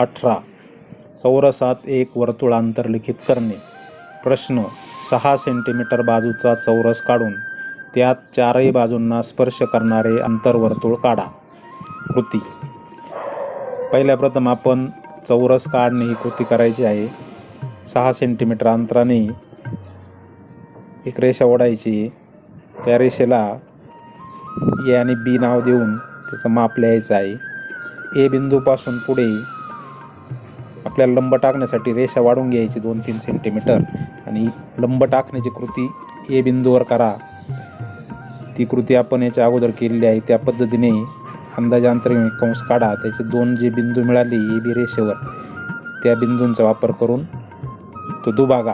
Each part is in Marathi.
अठरा. चौरसात एक वर्तुळ अंतर्लिखित करणे. प्रश्न सहा सेंटीमीटर बाजूचा चौरस काढून त्यात चारही बाजूंना स्पर्श करणारे अंतरवर्तुळ काढा. कृती. पहिल्या प्रथम आपण चौरस काढणे ही कृती करायची आहे. सहा सेंटीमीटर अंतराने एक रेषा ओढायची. त्या रेषेला ए आणि बी नाव देऊन त्याचं माप लिहायचं आहे. ए बिंदूपासून पुढे आपल्याला लंब टाकण्यासाठी रेषा वाढून घ्यायची दोन तीन सेंटीमीटर आणि लंब टाकण्याची कृती ए बिंदूवर करा. ती कृती आपण याच्या अगोदर केलेली आहे. त्या पद्धतीने अंदाजांतर घेऊन कंस काढा. त्याचे दोन जे बिंदू मिळाले ए बी रेषेवर त्या बिंदूंचा वापर करून तो दुभागा.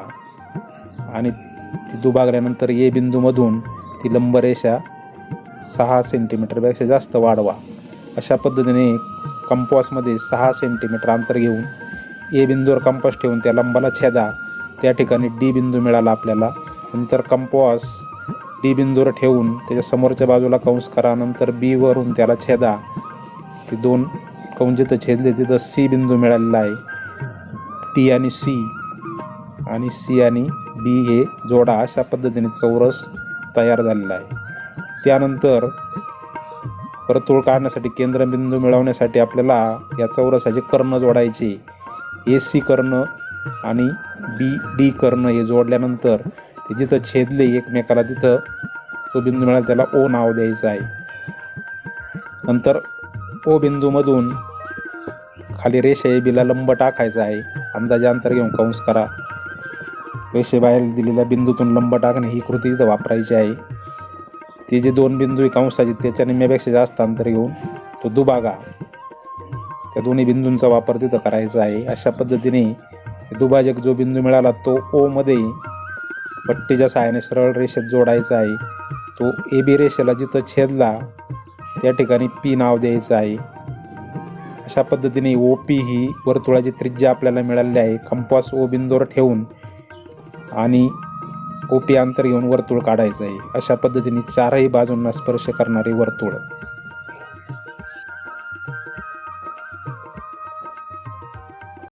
आणि ती दुभागल्यानंतर ए बिंदूमधून ती लंबरेषा सहा सेंटीमीटरपेक्षा जास्त वाढवा. अशा पद्धतीने कंपॉसमध्ये सहा सेंटीमीटर अंतर घेऊन ए बिंदूवर कंपास ठेवून त्या लंबाला छेदा. त्या ठिकाणी डी बिंदू मिळाला आपल्याला. नंतर कंपॉस डी बिंदूवर ठेवून त्याच्या समोरच्या बाजूला कंस करा. नंतर बीवरून त्याला छेदा. ते दोन कंस जिथं छेदले तिथं सी बिंदू मिळालेला आहे. टी आणि सी आणि सी आणि बी हे जोडा अशा पद्धतीने चौरस तयार झालेला आहे. त्यानंतर वर्तुळ काढण्यासाठी केंद्रबिंदू मिळवण्यासाठी आपल्याला या चौरसाचे कर्ण जोडायचे. ए सी करणं आणि बी डी करणं हे जोडल्यानंतर ते जिथं छेदले एकमेकाला तिथं तो बिंदू मिळाला त्याला ओ नाव द्यायचं आहे. नंतर ओ बिंदूमधून खाली रेषा ए बीला लंब टाकायचा आहे. अंदाजे अंतर घेऊन कंस करा. रेषेबाहेर दिलेल्या बिंदूतून लंब टाकणे ही कृती तिथं वापरायची आहे. ते जे दोन बिंदू कंसाचे त्याच्या निम्म्यापेक्षा जास्त अंतर घेऊन तो दुबागा त्या दोन्ही बिंदूंचा वापर तिथं करायचा आहे. अशा पद्धतीने दुभाजक जो बिंदू मिळाला तो ओमध्ये पट्टीच्या सहाय्याने सरळ रेषेत जोडायचा आहे. तो ए बी रेषेला जिथं छेदला त्या ठिकाणी पी नाव द्यायचं आहे. अशा पद्धतीने ओ पी ही वर्तुळाची त्रिज्या आपल्याला मिळाली आहे. कंपास ओ बिंदूवर ठेवून आणि ओ पी अंतर घेऊन वर्तुळ काढायचं आहे. अशा पद्धतीने चारही बाजूंना स्पर्श करणारे वर्तुळ.